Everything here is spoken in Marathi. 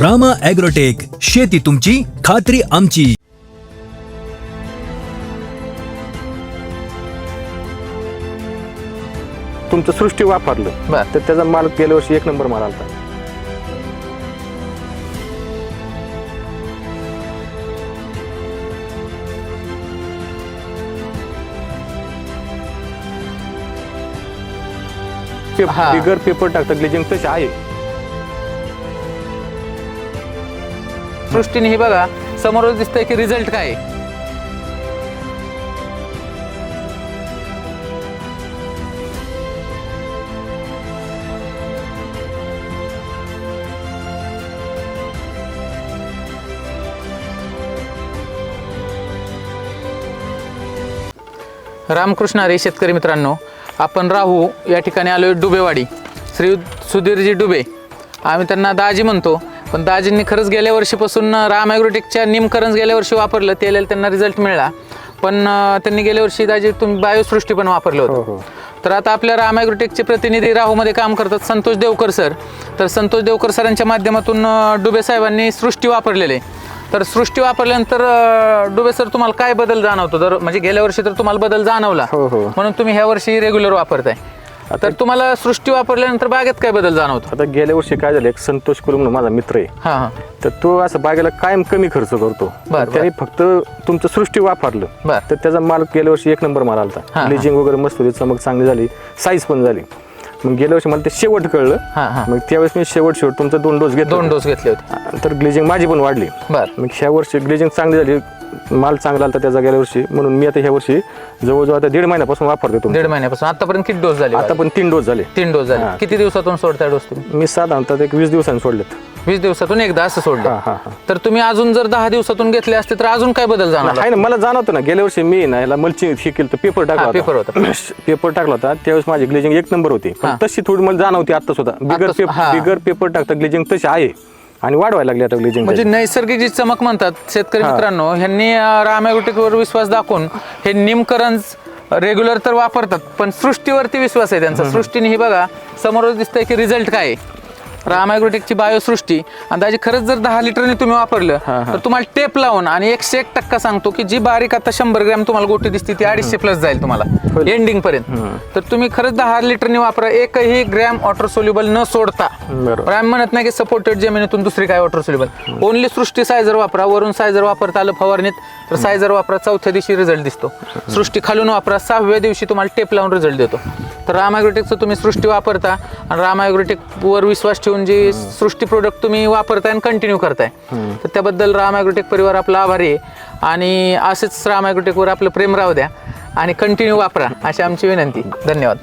रामा ॲग्रोटेक शेती तुमची खात्री आमची तुमचं सृष्टी वापरलं बर. तर त्याचा माल गेल्या वर्षी एक नंबर माल आलता पे- हा. बिगर पेपर टाकतं ग्लेजिंग तसे आहे सृष्टीने हे बघा समोरच दिसतंय की रिझल्ट काय आहे. रामकृष्ण हरी शेतकरी मित्रांनो आपण राहू या ठिकाणी आलो डुबेवाडी. श्री सुधीरजी डुबे. आम्ही त्यांना दाजी म्हणतो. पण दाजींनी खरंच गेल्या वर्षीपासून राम ॲग्रोटेकच्या निमकरंज गेल्या वर्षी वापरलं त्याला त्यांना रिझल्ट मिळाला. पण त्यांनी गेल्या वर्षी दाजी तुम्ही बायोसृष्टी पण वापरलं हो, होतं. हो. तर आता आपल्या राम ॲग्रोटेकचे प्रतिनिधी राहूमध्ये काम करतात संतोष देवकर सर. तर संतोष देवकर सरांच्या माध्यमातून डुबे साहेबांनी सृष्टी वापरलेले तर सृष्टी वापरल्यानंतर डुबे सर तुम्हाला काय बदल जाणवतो? तर म्हणजे गेल्या वर्षी तर तुम्हाला बदल जाणवला. हो, हो. म्हणून तुम्ही ह्या वर्षी रेग्युलर वापरताय. तर तुम्हाला सृष्टी वापरल्यानंतर बागेत काय बदल जाणवतो? आता गेल्या वर्षी काय झालं एक संतोष कुल म्हणून माझा मित्र आहे. हां हां. तर तो असं बागेला कायम कमी खर्च करतो. बर. त्याने फक्त तुमचं सृष्टी वापरलं. बर. तर त्याचा माल गेल्या वर्षी एक नंबर माल हा, आलता. हा. ब्लिचिंग वगैरे मस्त होती चमक चांगली झाली साईज पण झाली. मग गेल्या वर्षी मला ते शेवट कळलं. हा, हा. मग त्यावेळेस मी शेवट शेवट तुमचा दोन डोस घेतला दोन डोस घेतले होते. तर ग्लेजिंग माझी पण वाढली. बर. मग ह्या वर्षी ग्लेजिंग चांगली झाली. माल चांगला आलता त्याचा गेल्या वर्षी म्हणून मी आता ह्या वर्षी जवळजवळ आता दीड महिन्यापासून वापरतो दीड महिन्यापासून. आतापर्यंत किती डोस झाले? आता पण तीन डोस झाले. तीन डोस झाले. किती दिवसातून सोडताय डोस तुम्ही? मी साधारणतः एक वीस दिवसांनी सोडलेत. वीस दिवसातून एकदा असं सोडलं. तर तुम्ही अजून जर दहा दिवसातून घेतले असते तर अजून काय बदल जाणार? आहे ना मला जाणवतं ना. गेल्या वर्षी मी ना याला मल्चिंग हे केलं पेपर टाकला paper होता. पेपर टाकला होता. त्यावेळेस माझी ग्लेजिंग एक नंबर होती. पण. तशी थोडी मला जाणवती आता सुद्धा. बिगर आता सु- पेप- हा. बिगर पेपर टाकता ग्लेजिंग तशी आहे. आणि वाढवायला लागली आता ग्लेजिंग म्हणजे नैसर्गिक जी चमक म्हणतात शेतकरी. मित्रांनो ह्यांनी रामॅग्रोटेकवर विश्वास दाखवून हे निमकरंज रेग्युलर तर वापरतात पण सृष्टीवरती विश्वास आहे त्यांचा. सृष्टीने ही बघा समोरच दिसतंय की रिझल्ट काय आहे. रामॅग्रोटेकची बायोसृष्टी. अंदाजे खरंच जर दहा लिटरने तुम्ही वापरलं तर तुम्हाला टेप लावून आणि एकशे एक टक्का सांगतो की जी बारीक आता शंभर ग्रॅम तुम्हाला गोटी दिसते ती अडीचशे प्लस जाईल तुम्हाला. एंडिंग पर्यंत. तर तुम्ही खरंच दहा लिटरने वापरा. एकही ग्रॅम वॉटर सोल्युबल न सोडता. आम्ही म्हणत नाही की सपोर्टेड जमिनीतून दुसरी काय वॉटर सोल्युबल ओनली सृष्टी सायझर वापरा. वरून सायझर वापरता आलं फवारणीत तर सायझर वापरा. चौथ्या दिवशी रिझल्ट दिसतो. सृष्टी खालून वापरा. सहाव्या दिवशी तुम्हाला टेप लावून रिझल्ट देतो. तर राम ॲग्रोटेकचं तुम्ही सृष्टी वापरता आणि राम ॲग्रोटेक वर विश्वास ठेवून जी सृष्टी प्रोडक्ट तुम्ही वापरताय आणि कंटिन्यू करताय. तर त्याबद्दल राम ॲग्रोटेक परिवार आपला आभारी आहे. आणि असेच राम ॲग्रोटेकवर आपलं प्रेम राहू द्या. आणि कंटिन्यू वापरा अशी आमची विनंती. धन्यवाद.